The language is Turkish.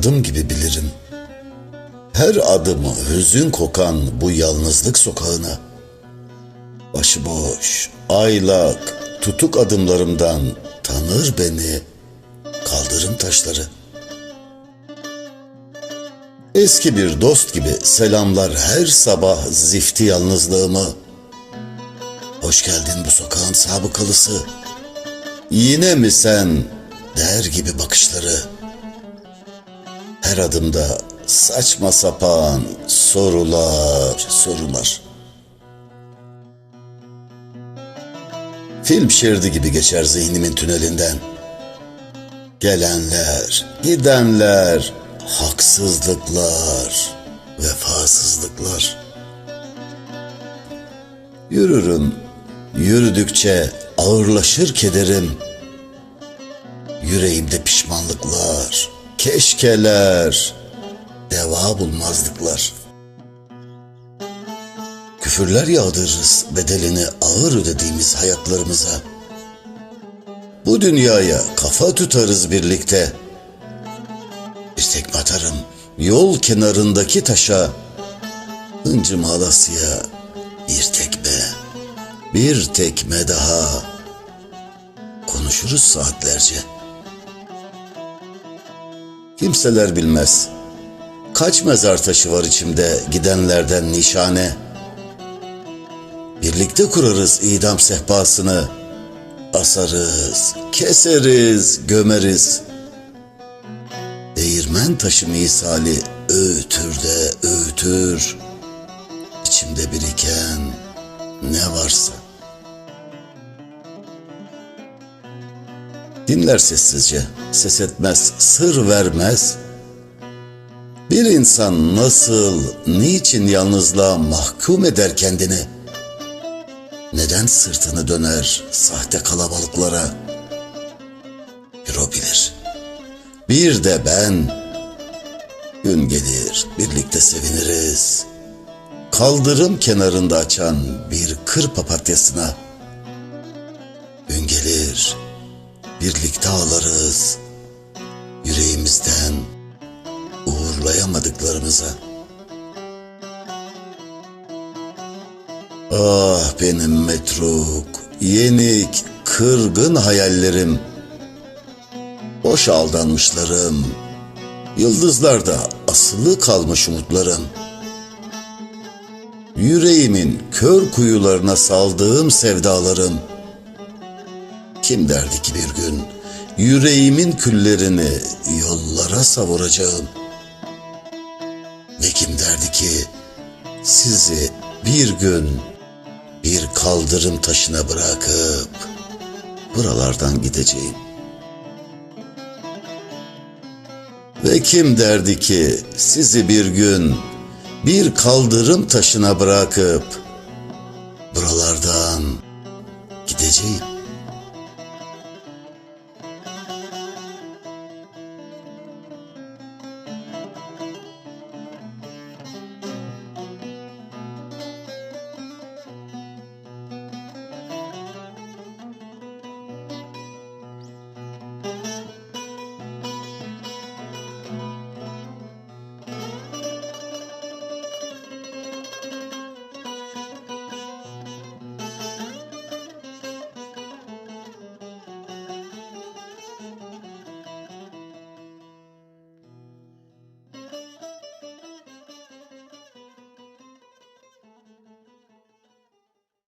Adım gibi bilirim. Her adımı hüzün kokan bu yalnızlık sokağına. Başıboş, aylak, tutuk adımlarımdan tanır beni kaldırım taşları. Eski bir dost gibi selamlar her sabah zifti yalnızlığımı. Hoş geldin bu sokağın sabıkalısı. Yine mi sen der gibi bakışları. Her adımda saçma sapan sorular, sorular. Film şeridi gibi geçer zihnimin tünelinden. Gelenler, gidenler, haksızlıklar, vefasızlıklar. Yürürüm, yürüdükçe ağırlaşır kederim. Yüreğimde pişmanlıklar, keşkeler, deva bulmazlıklar. Küfürler yağdırırız bedelini ağır ödediğimiz hayatlarımıza. Bu dünyaya kafa tutarız birlikte. Bir tekme atarım yol kenarındaki taşa. Hıncım alasıya bir tekme, bir tekme daha. Konuşuruz saatlerce. Kimseler bilmez. Kaç mezar taşı var içimde gidenlerden nişane. Birlikte kurarız idam sehpasını. Asarız, keseriz, gömeriz. Değirmen taşı misali öğütür de öğütür. İçimde biriken ne varsa. Dinler sessizce, ses etmez, sır vermez. Bir insan nasıl, niçin yalnızlığa mahkum eder kendini? Neden sırtını döner sahte kalabalıklara? Bir o bilir. Bir de ben. Gün gelir, birlikte seviniriz. Kaldırım kenarında açan bir kır papatyasına. Gün gelir, birlikte ağlarız. Yüreğimizden uğurlayamadıklarımıza. Ah benim metruk, yenik, kırgın hayallerim. Boş aldanmışlarım. Yıldızlarda asılı kalmış umutlarım. Yüreğimin kör kuyularına saldığım sevdalarım. Kim derdi ki bir gün yüreğimin küllerini yollara savuracağım. Ve kim derdi ki sizi bir gün bir kaldırım taşına bırakıp buralardan gideceğim. Ve kim derdi ki sizi bir gün bir kaldırım taşına bırakıp buralardan